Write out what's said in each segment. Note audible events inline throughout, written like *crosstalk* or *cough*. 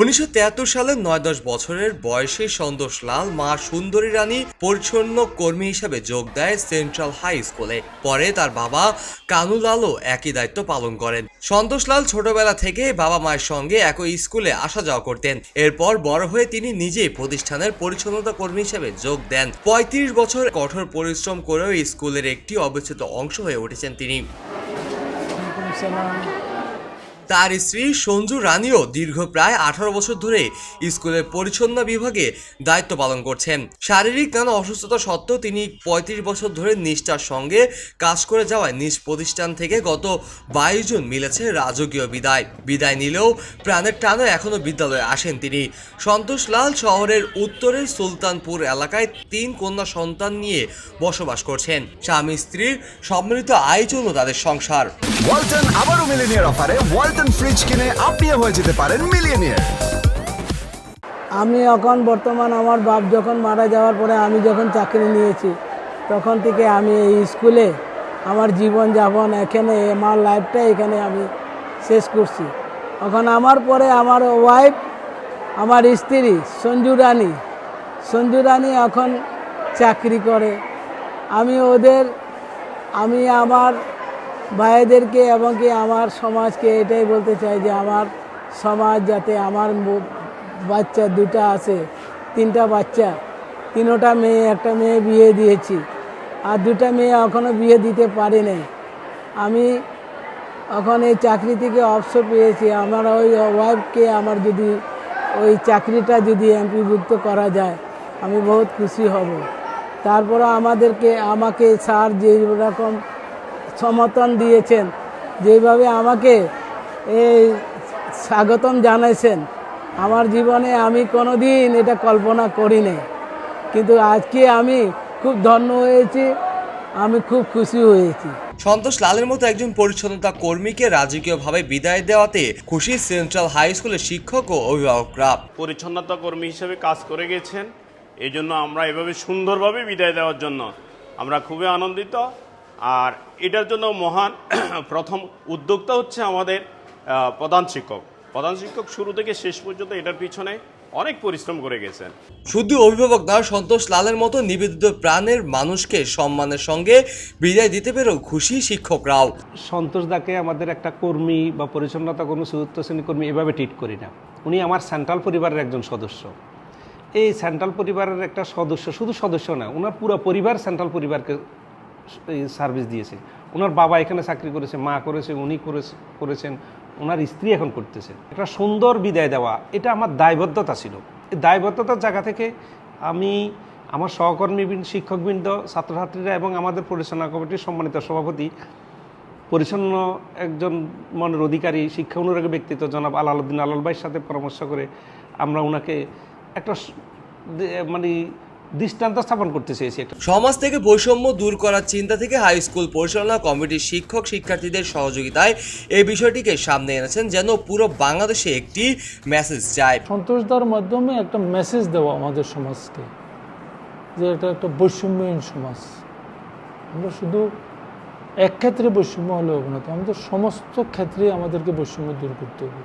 উনিশশো সালে নয় দশ বছরের বয়সে সন্তোষ লাল মা সুন্দরী রানী পরিচ্ছন্ন কর্মী হিসাবে যোগ দেয় সেন্ট্রাল হাই স্কুলে। পরে তার বাবা কানু লালও একই দায়িত্ব পালন করেন। সন্তোষ লাল ছোটবেলা থেকে বাবা মায়ের সঙ্গে একই স্কুলে আসা যাওয়া করতেন। এরপর বড় হয়ে তিনি নিজেই প্রতিষ্ঠানের পরিচ্ছন্নতা কর্মী হিসেবে যোগ দেন। পঁয়ত্রিশ বছর কঠোর পরিশ্রম করেও স্কুলের একটি অবিচ্ছেদ্য অংশ হয়ে উঠেছেন তিনি। তার স্ত্রী সঞ্জু রানীও দীর্ঘ প্রায় আঠারো বছর ধরে স্কুলের পরিচ্ছন্ন বিভাগে দায়িত্ব পালন করছেন। শারীরিক নানা অসুস্থতা সত্ত্বেও তিনি পঁয়ত্রিশ বছর ধরে নিষ্ঠার সঙ্গে কাজ করে যাওয়ায় নিজ প্রতিষ্ঠান থেকে গত বাইশ জুন মিলেছে রাজকীয় বিদায়। বিদায় নিলেও প্রাণের টানে এখনও বিদ্যালয়ে আসেন তিনি। সন্তোষ লাল শহরের উত্তরের সুলতানপুর এলাকায় তিন কন্যা সন্তান নিয়ে বসবাস করছেন। স্বামী স্ত্রীর সম্মিলিত আয় চলল তাদের সংসার। মিলিনিয়ার অফারে ওয়ালটন ফ্রিজ কিনে আপনিও হয়ে যেতে পারেন মিলিয়নিয়ার আমি এখন বর্তমান আমার বাপ যখন মারা যাওয়ার পরে আমি যখন চাকরি নিয়েছি, তখন থেকে আমি এই স্কুলে আমার জীবন যাপন এখানে, আমার লাইফটা এখানে আমি শেষ করছি। এখন আমার পরে আমার ওয়াইফ আমার স্ত্রী সঞ্জু রানী। সঞ্জু রানী এখন চাকরি করে। আমি ওদের, আমি আমার ভাইদেরকে এবং কি আমার সমাজকে এটাই বলতে চাই যে আমার সমাজ যাতে আমার বাচ্চা দুটা আছে, তিনটা বাচ্চা, তিনোটা মেয়ে, একটা মেয়ে বিয়ে দিয়েছি। আর দুটা মেয়ে এখনও বিয়ে দিতে পারি নাই। আমি এখন এই চাকরি থেকে অবসর পেয়েছি। আমার ওই ওয়াইফকে আমার যদি ওই চাকরিটা যদি এমপিভুক্ত করা যায়, আমি বহুত খুশি হব। তারপরে আমাদেরকে, আমাকে স্যার যে রকম সমর্থন দিয়েছেন যেভাবে আমাকে এই স্বাগতম জানাইছেন আমার জীবনে আমি কোনোদিন এটা কল্পনা করিনি। কিন্তু আজকে আমি খুব ধন্য হয়েছি আমি খুব খুশি হয়েছি। সন্তোষ লালের মতো একজন পরিচ্ছন্নতা কর্মীকে রাজকীয়ভাবে বিদায় দেওয়াতে খুশি সেন্ট্রাল হাই স্কুলের শিক্ষক ও অভিভাবকরা। পরিচ্ছন্নতা কর্মী হিসেবে কাজ করে গেছেন এই জন্য আমরা এভাবে সুন্দরভাবে বিদায় দেওয়ার জন্য আমরা খুবই আনন্দিত। আর এটার জন্য মহান *clears throat* প্রথম উদ্যোক্তা হচ্ছে আমাদের প্রধান শিক্ষক। প্রধান শিক্ষক শুরু থেকে শেষ পর্যন্ত এটার পিছনে অনেক পরিশ্রম করে গেছেন। শুধু অভিভাবক নয় সন্তোষ লালের মতো নিবেদিত প্রাণের মানুষকে সম্মানের সঙ্গে বিদায় দিতে পেরেও খুশি শিক্ষকরাও। সন্তোষ দাকে আমাদের একটা কর্মী বা পরিচ্ছন্নতা কর্মী চতুর্থ শ্রেণি কর্মী এভাবে ট্রিট করি না। উনি আমার সেন্ট্রাল পরিবারের একজন সদস্য। এই সেন্ট্রাল পরিবারের একটা সদস্য শুধু সদস্য না ওনার পুরো পরিবার সেন্ট্রাল পরিবারকে সার্ভিস দিয়েছে। ওনার বাবা এখানে চাকরি করেছে, মা করেছে, উনি করেছে- করেছেন ওনার স্ত্রী এখন করতেছে। একটা সুন্দর বিদায় দেওয়া, এটা আমার দায়বদ্ধতা ছিল। এই দায়বদ্ধতার জায়গা থেকে আমি আমার সহকর্মীবৃন্দ, শিক্ষকবৃন্দ, ছাত্রছাত্রীরা এবং আমাদের পরিচালনা কমিটির সম্মানিত সভাপতি, পরিচ্ছন্ন একজন মনের অধিকারী, শিক্ষা অনুরাগী ব্যক্তিত্ব জনাব আলাউদ্দিন আলাল ভাইয়ের সাথে পরামর্শ করে আমরা ওনাকে একটা মানে দৃষ্টান্ত স্থাপন করতে চেয়েছি সমাজ থেকে বৈষম্য দূর করার চিন্তা থেকে হাই স্কুল পরিচালনা কমিটির শিক্ষক শিক্ষার্থীদের সহযোগিতায় এই বিষয়টিকে সামনে এনেছেন যেন পুরো বাংলাদেশে একটি মেসেজ যায়। সন্তোষদার মাধ্যমে একটা মেসেজ দেওয়া আমাদের সমাজকে যে এটা একটা বৈষম্যহীন সমাজ। আমরা শুধু এক ক্ষেত্রে বৈষম্য হলে হবে না তো আমাদের সমস্ত ক্ষেত্রে আমাদেরকে বৈষম্য দূর করতে হবে।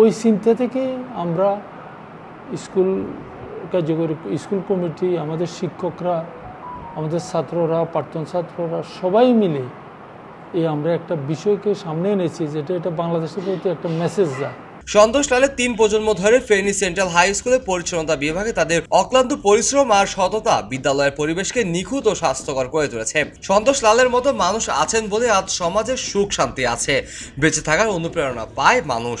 ওই চিন্তা থেকে আমরা স্কুল কার্যকরী স্কুল কমিটি, আমাদের শিক্ষকরা, আমাদের ছাত্ররা, প্রাক্তন ছাত্ররা সবাই মিলে এই আমরা একটা বিষয়কে সামনে এনেছি যেটা এটা বাংলাদেশের প্রতি একটা মেসেজ যায় সন্তোষ লালের তিন প্রজন্ম ধরে ফেনী সেন্ট্রাল হাই স্কুলে পরিচ্ছন্নতা বিভাগে তাদের অক্লান্ত পরিশ্রম আর সততা বিদ্যালয়ের পরিবেশকে নিখুঁত ও স্বাস্থ্যকর করে তুলেছে। সন্তোষ লালের মতো মানুষ আছেন বলে আজ সমাজের সুখ শান্তি আছে। বেঁচে থাকার অনুপ্রেরণা পায় মানুষ।